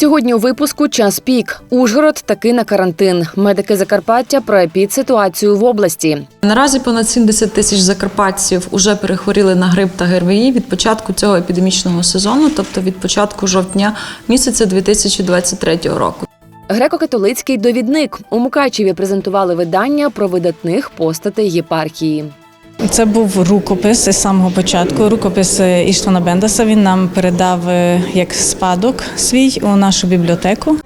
Сьогодні у випуску час пік. Ужгород таки на карантин. Медики Закарпаття про епідситуацію в області. Наразі понад 70 тисяч закарпатців уже перехворіли на грип та ГРВІ від початку цього епідемічного сезону, тобто від початку жовтня місяця 2023 року. Греко-католицький довідник у Мукачеві презентували видання про видатних постатей єпархії. Це був рукопис з самого початку. Рукопис е, Іштвана Бендаса. Він нам передав е, як спадок свій у нашу бібліотеку.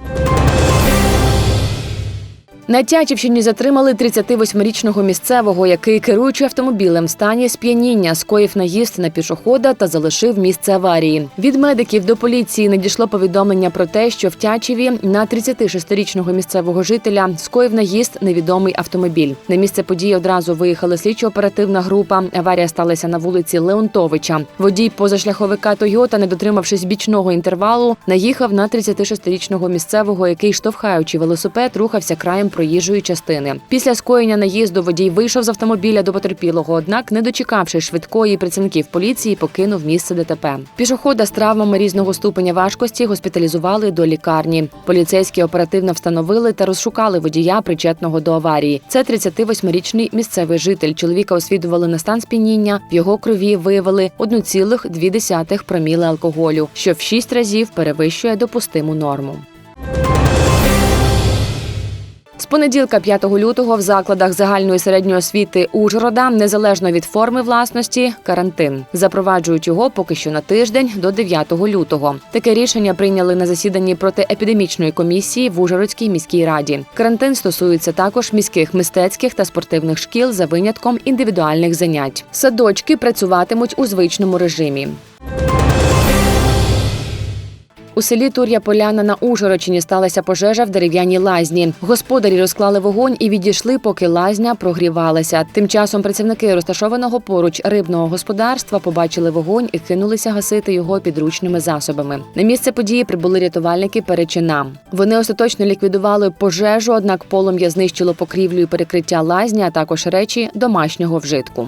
На Тячівщині затримали 38-річного місцевого, який, керуючи автомобілем в стані сп'яніння, скоїв наїзд на пішохода та залишив місце аварії. Від медиків до поліції надійшло повідомлення про те, що в Тячеві на 36-річного місцевого жителя скоїв наїзд невідомий автомобіль. На місце події одразу виїхала слідчо-оперативна група. Аварія сталася на вулиці Леонтовича. Водій позашляховика Тойота, не дотримавшись бічного інтервалу, наїхав на 36-річного місцевого, який, штовхаючи велосипед, рухався краєм проїжджої частини. Після скоєння наїзду водій вийшов з автомобіля до потерпілого, однак, не дочекавшись швидкої працівників поліції, покинув місце ДТП. Пішохода з травмами різного ступеня важкості госпіталізували до лікарні. Поліцейські оперативно встановили та розшукали водія, причетного до аварії. Це 38-річний місцевий житель. Чоловіка освідували на стан сп'яніння. В його крові виявили 1,2 проміли алкоголю, що в 6 разів перевищує допустиму норму. З понеділка 5 лютого в закладах загальної середньої освіти Ужгорода, незалежно від форми власності, карантин. Запроваджують його поки що на тиждень до 9 лютого. Таке рішення прийняли на засіданні протиепідемічної комісії в Ужгородській міській раді. Карантин стосується також міських мистецьких та спортивних шкіл за винятком індивідуальних занять. Садочки працюватимуть у звичному режимі. У селі Тур'я Поляна на Ужгородщині сталася пожежа в дерев'яній лазні. Господарі розклали вогонь і відійшли, поки лазня прогрівалася. Тим часом працівники розташованого поруч рибного господарства побачили вогонь і кинулися гасити його підручними засобами. На місце події прибули рятувальники Перечина. Вони остаточно ліквідували пожежу, однак полум'я знищило покрівлю і перекриття лазні, а також речі домашнього вжитку.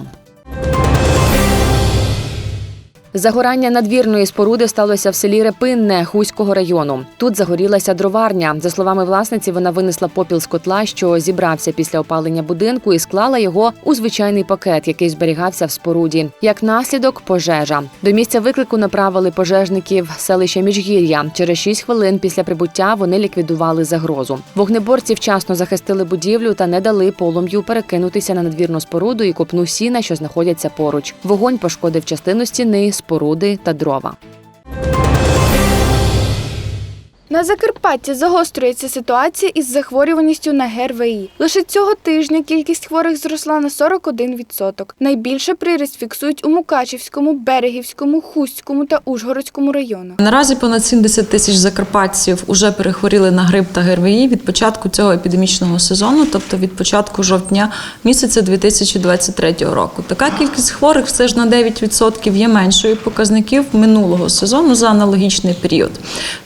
Загорання надвірної споруди сталося в селі Репинне Хуського району. Тут загорілася дроварня. За словами власниці, вона винесла попіл з котла, що зібрався після опалення будинку, і склала його у звичайний пакет, який зберігався в споруді. Як наслідок, пожежа. До місця виклику направили пожежників селища Міжгір'я. Через 6 хвилин після прибуття вони ліквідували загрозу. Вогнеборці вчасно захистили будівлю та не дали полум'ю перекинутися на надвірну споруду і копну сіна, що знаходяться поруч. Вогонь пошкодив частину стіни, споруди та дрова. На Закарпатті загострюється ситуація із захворюваністю на ГРВІ. Лише цього тижня кількість хворих зросла на 41%. Найбільше приріст фіксують у Мукачівському, Берегівському, Хустському та Ужгородському районах. Наразі понад 70 тисяч закарпатців уже перехворіли на грип та ГРВІ від початку цього епідемічного сезону, тобто від початку жовтня місяця 2023 року. Така кількість хворих все ж на 9% є меншою показників минулого сезону за аналогічний період.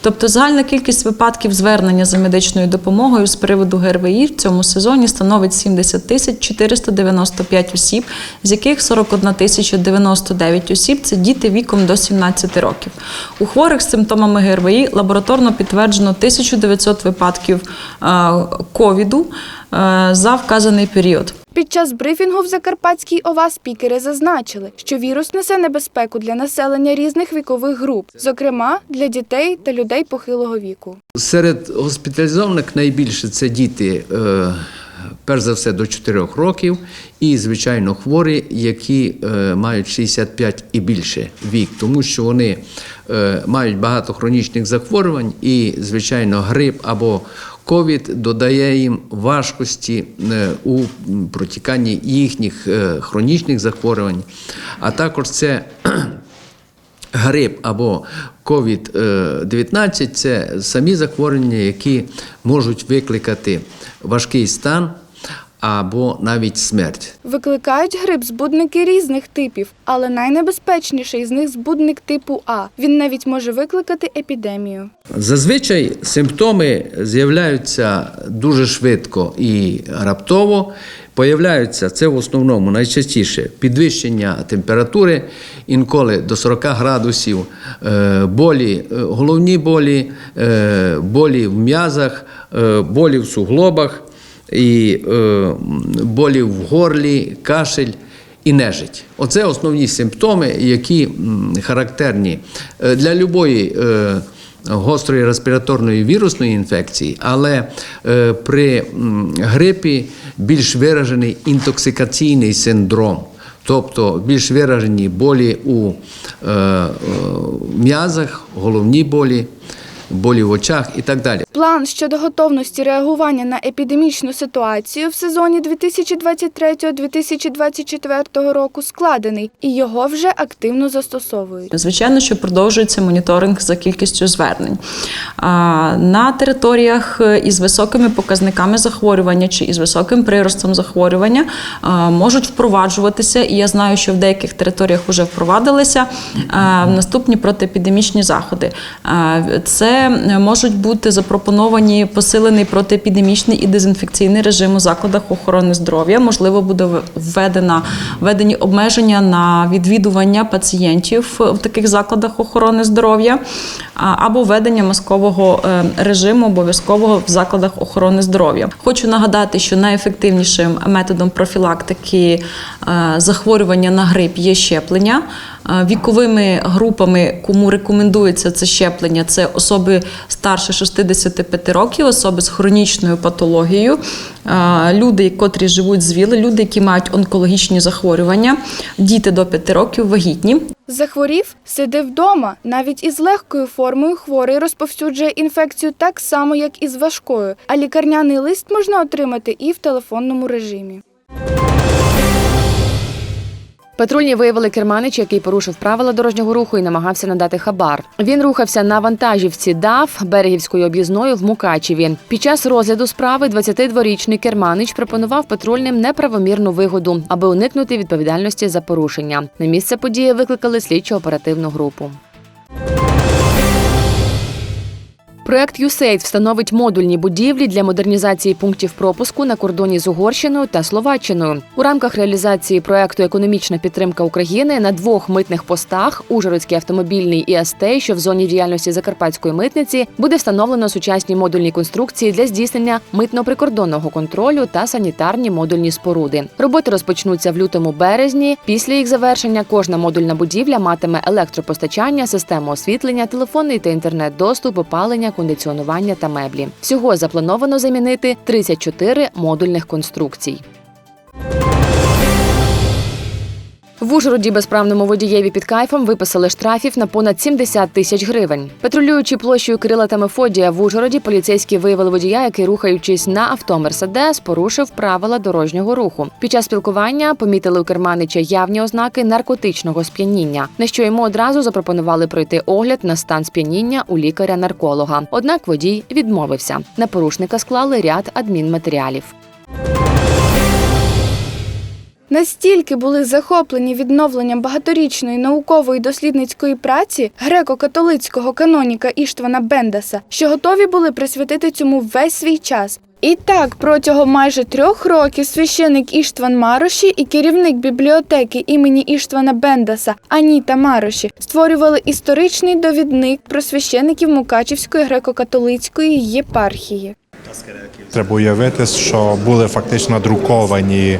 Тобто загальна кількість випадків звернення за медичною допомогою з приводу ГРВІ в цьому сезоні становить 70 тисяч 495 осіб, з яких 41 тисяча 99 осіб це діти віком до 17 років. У хворих з симптомами ГРВІ лабораторно підтверджено 1900 випадків е, ковіду е, за вказаний період. Під час брифінгу в Закарпатській ОВА спікери зазначили, що вірус несе небезпеку для населення різних вікових груп, зокрема для дітей та людей похилого віку. Серед госпіталізованих найбільше це діти, е, перш за все, до 4 років, і, звичайно, хворі, які е, мають 65 і більше вік, тому що вони е, мають багато хронічних захворювань, і, звичайно, грип або ковід додає їм важкості е, у протіканні їхніх е, хронічних захворювань, а також це Грип або COVID-19 – це самі захворювання, які можуть викликати важкий стан або навіть смерть. Викликають грип збудники різних типів, але найнебезпечніший з них збудник типу А. Він навіть може викликати епідемію. Зазвичай симптоми з'являються дуже швидко і раптово Появляються це в основному найчастіше підвищення температури, інколи до 40 градусів, е, болі, е, головні болі, е, болі в м'язах, болі в суглобах, і е, болі в горлі, кашель і нежить. Оце основні симптоми, які характерні е, для любої. е, Гострої респіраторної вірусної інфекції, але е, при грипі більш виражений інтоксикаційний синдром, тобто більш виражені болі у м'язах, головні болі, болі в очах і так далі. План щодо готовності реагування на епідемічну ситуацію в сезоні 2023-2024 року складений, і його вже активно застосовують. Звичайно, що продовжується моніторинг за кількістю звернень. На територіях е, із високими показниками захворювання чи із високим приростом захворювання можуть впроваджуватися, і я знаю, що в деяких територіях вже впровадилися наступні протиепідемічні заходи. А, Можуть бути запропоновані посилений протиепідемічний і дезінфекційний режим у закладах охорони здоров'я. Можливо, буде введена введені обмеження на відвідування пацієнтів в таких закладах охорони здоров'я або введення маскового е, режиму обов'язкового в закладах охорони здоров'я. Хочу нагадати, що найефективнішим методом профілактики е, захворювання на грип є щеплення. Е, Віковими групами, кому рекомендується це щеплення, це особи старше 65 років, особи з хронічною патологією, люди, котрі живуть з ВІЛ, люди, які мають онкологічні захворювання, діти до 5 років, вагітні. Захворів, сиди вдома. Навіть із легкою формою хворий розповсюджує інфекцію так само, як і з важкою, а лікарняний лист можна отримати і в телефонному режимі. Патрульні виявили керманич, який порушив правила дорожнього руху і намагався надати хабар. Він рухався на вантажівці ДАФ берегівською об'їзною в Мукачеві. Під час розгляду справи 22-річний керманич пропонував патрульним неправомірну вигоду, аби уникнути відповідальності за порушення. На місце події викликали слідчо-оперативну групу. Проект USAID встановить модульні будівлі для модернізації пунктів пропуску на кордоні з Угорщиною та Словаччиною. У рамках реалізації проекту Економічна підтримка України на двох митних постах Ужгородський автомобільний і Астей, що в зоні діяльності Закарпатської митниці, буде встановлено сучасні модульні конструкції для здійснення митно-прикордонного контролю та санітарні модульні споруди. Роботи розпочнуться в лютому березні. Після їх завершення кожна модульна будівля матиме електропостачання, систему освітлення, телефонний та інтернет-доступ, опалення, кондиціонування та меблі. Всього заплановано замінити 34 модульних конструкцій. В Ужгороді безправному водієві під кайфом виписали штрафів на понад 70 тисяч гривень. Патрулюючи площею Кирила та Мефодія в Ужгороді, поліцейські виявили водія, який, рухаючись на авто Мерседес, порушив правила дорожнього руху. Під час спілкування помітили у керманича явні ознаки наркотичного сп'яніння, на що йому одразу запропонували пройти огляд на стан сп'яніння у лікаря-нарколога. Однак водій відмовився. На порушника склали ряд адмінматеріалів. Настільки були захоплені відновленням багаторічної наукової дослідницької праці греко-католицького каноніка Іштвана Бендаса, що готові були присвятити цьому весь свій час. І так, протягом майже трьох років священик Іштван Мароші і керівник бібліотеки імені Іштвана Бендаса Аніта Мароші створювали історичний довідник про священиків Мукачівської греко-католицької єпархії. Треба уявити, що були фактично друковані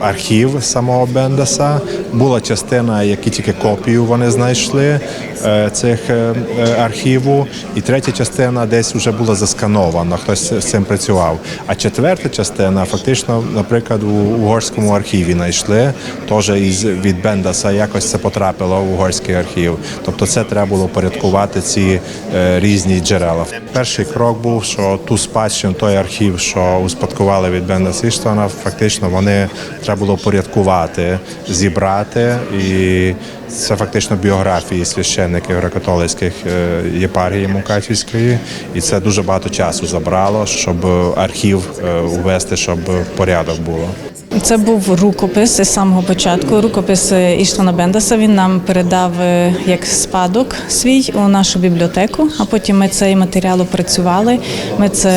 архів самого Бендаса. Була частина, які тільки копію вони знайшли е, цих е, е, архіву, і третя частина десь вже була засканована, хтось з цим працював. А четверта частина, фактично, наприклад, у угорському архіві знайшли теж із від Бендаса. Якось це потрапило в угорський архів. Тобто, це треба було порядкувати ці е, різні джерела. Перший крок був, що ту спадщину, той архів, що успадкували від Бендаса Іштвана, фактично вони треба було порядкувати, зібрати і. Це фактично біографії священників греко-католицьких е, єпархії Мукачівської, і це дуже багато часу забрало, щоб архів е, увести, щоб порядок було. Це був рукопис з самого початку. Рукопис Іштвана Бендаса. Він нам передав е, як спадок свій у нашу бібліотеку. А потім ми цей матеріал опрацювали. Ми це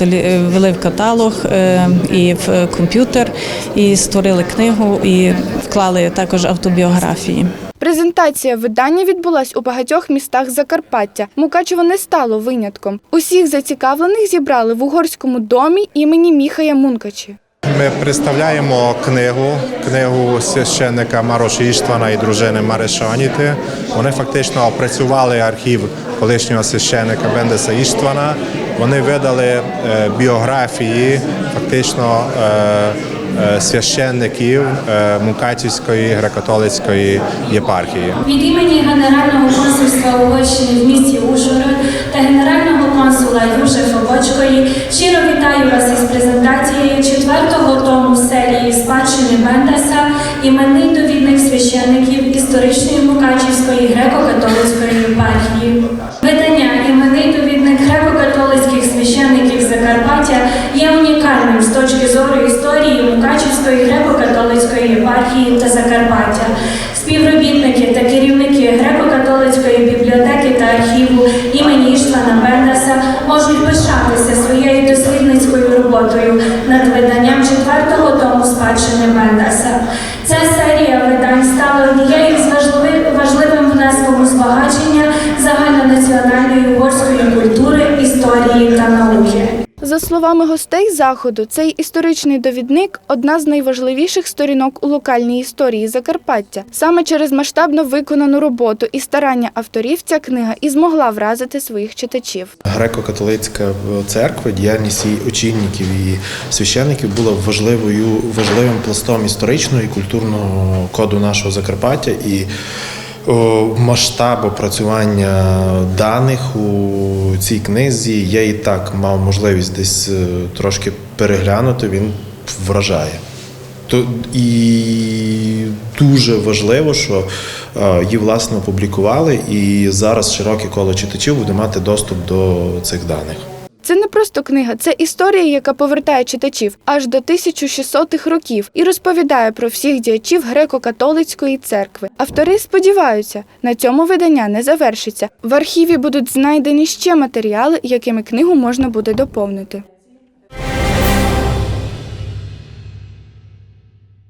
е, ввели в каталог е, і в комп'ютер, і створили книгу, і вклали також автобіографії. Презентація видання відбулась у багатьох містах Закарпаття. Мукачево не стало винятком. Усіх зацікавлених зібрали в угорському домі імені Міхая Мункачі. Ми представляємо книгу, книгу священника Мароші Іштвана і дружини Марешаніти. Вони фактично опрацювали архів колишнього священника Бендеса Іштвана. Вони видали е, біографії фактично е, священників е, Мукачівської греко-католицької єпархії. Від імені Генерального консульства Угорщини в місті Ужгород та генерального консула Южефа Бочкої щиро вітаю вас із презентацією четвертого тому серії спадщини Бендеса іменний довідник священників історичної Мукачівської греко-католицької єпархії. Видання іменний довідник священників Закарпаття є унікальним з точки зору історії Мукачівської греко-католицької єпархії та Закарпаття. Співробітники та керівники греко-католицької бібліотеки та архіву імені Іштвана Бендаса можуть пишатися своєю дослідницькою роботою над виданням четвертого тому спадщини Бендаса. Ця серія видань стала однією з важливим внеском у збагачення загальнонаціональної угорської культури, історії та науки. За словами гостей заходу, цей історичний довідник одна з найважливіших сторінок у локальній історії Закарпаття. Саме через масштабно виконану роботу і старання авторів ця книга і змогла вразити своїх читачів. Греко-католицька церква, діяльність її очільників і священників була важливою важливим пластом історичного і культурного коду нашого Закарпаття і о, масштаб опрацювання даних у цій книзі я і так мав можливість десь е, трошки переглянути. Він вражає. То і дуже важливо, що е, її власне опублікували, і зараз широке коло читачів буде мати доступ до цих даних. Це не просто книга, це історія, яка повертає читачів аж до 1600-х років і розповідає про всіх діячів греко-католицької церкви. Автори сподіваються, на цьому видання не завершиться. В архіві будуть знайдені ще матеріали, якими книгу можна буде доповнити.